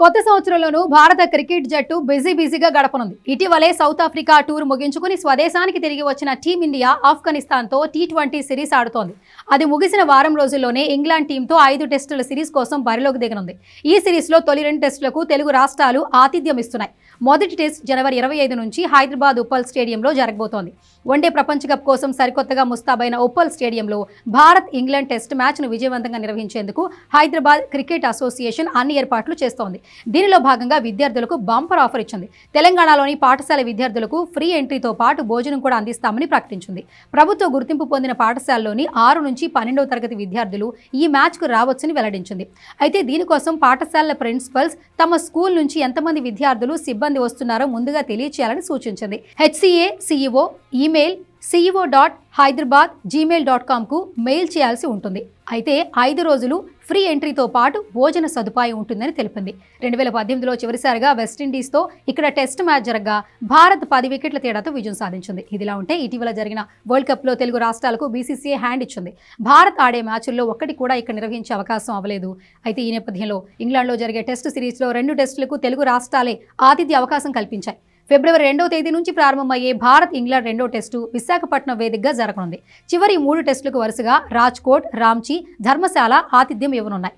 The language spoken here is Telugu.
కొత్త సంవత్సరంలోనూ భారత క్రికెట్ జట్టు బిజీ బిజీగా గడపనుంది. ఇటీవలే సౌత్ ఆఫ్రికా టూర్ ముగించుకుని స్వదేశానికి తిరిగి వచ్చిన టీమిండియా ఆఫ్ఘనిస్తాన్తో టీ ట్వంటీ సిరీస్ ఆడుతోంది. అది ముగిసిన వారం రోజుల్లోనే ఇంగ్లాండ్ టీంతో ఐదు టెస్టుల సిరీస్ కోసం బరిలోకి దిగనుంది. ఈ సిరీస్లో తొలి రెండు టెస్టులకు తెలుగు రాష్ట్రాలు ఆతిథ్యం ఇస్తున్నాయి మొదటి టెస్ట్ జనవరి ఇరవై ఐదు నుంచి హైదరాబాద్ ఉప్పల్ స్టేడియంలో జరగబోతోంది. వన్డే ప్రపంచ కప్ కోసం సరికొత్తగా ముస్తాబైన ఉప్పల్ స్టేడియంలో భారత్ ఇంగ్లాండ్ టెస్ట్ మ్యాచ్ను విజయవంతంగా నిర్వహించేందుకు హైదరాబాద్ క్రికెట్ అసోసియేషన్ అన్ని ఏర్పాట్లు చేస్తోంది. దీనిలో భాగంగా విద్యార్థులకు బంపర్ ఆఫర్ ఇచ్చింది. తెలంగాణలోని పాఠశాల విద్యార్థులకు ఫ్రీ ఎంట్రీతో పాటు భోజనం కూడా అందిస్తామని ప్రకటించింది. ప్రభుత్వ గుర్తింపు పొందిన పాఠశాలలోని ఆరు నుంచి పన్నెండవ తరగతి విద్యార్థులు ఈ మ్యాచ్కు రావచ్చని వెల్లడించింది. అయితే దీనికోసం పాఠశాలల ప్రిన్సిపల్స్ తమ స్కూల్ నుంచి ఎంతమంది విద్యార్థులు సిబ్బంది వస్తున్నారో ముందుగా తెలియచేయాలని సూచించింది. HCA CEO email CEO dot Hyderabad Gmail dot కామ్కు mail చేయాల్సి ఉంటుంది. అయితే ఐదు రోజులు ఫ్రీ ఎంట్రీతో పాటు భోజన సదుపాయం ఉంటుందని తెలిపింది. రెండు వేల పద్దెనిమిదిలో చివరిసారిగా వెస్టిండీస్తో ఇక్కడ టెస్ట్ మ్యాచ్ జరగగా భారత్ పది వికెట్ల తేడాతో విజయం సాధించింది. ఇదిలా ఉంటే ఇటీవల జరిగిన వరల్డ్ కప్లో తెలుగు రాష్ట్రాలకు బీసీసీఐ హ్యాండ్ ఇచ్చింది. భారత్ ఆడే మ్యాచుల్లో ఒక్కటి కూడా ఇక్కడ నిర్వహించే అవకాశం అవ్వలేదు. అయితే ఈ నేపథ్యంలో ఇంగ్లాండ్లో జరిగే టెస్ట్ సిరీస్లో రెండు టెస్టులకు తెలుగు రాష్ట్రాలే ఆతిథ్య అవకాశం కల్పించాయి. ఫిబ్రవరి రెండవ తేదీ నుంచి ప్రారంభమయ్యే భారత్ ఇంగ్లాండ్ రెండో టెస్టు విశాఖపట్నం వేదికగా జరగనుంది. చివరి మూడు టెస్టులకు వరుసగా రాజ్కోట్ రాంచీ ధర్మశాల ఆతిథ్యం ఇవ్వనున్నాయి.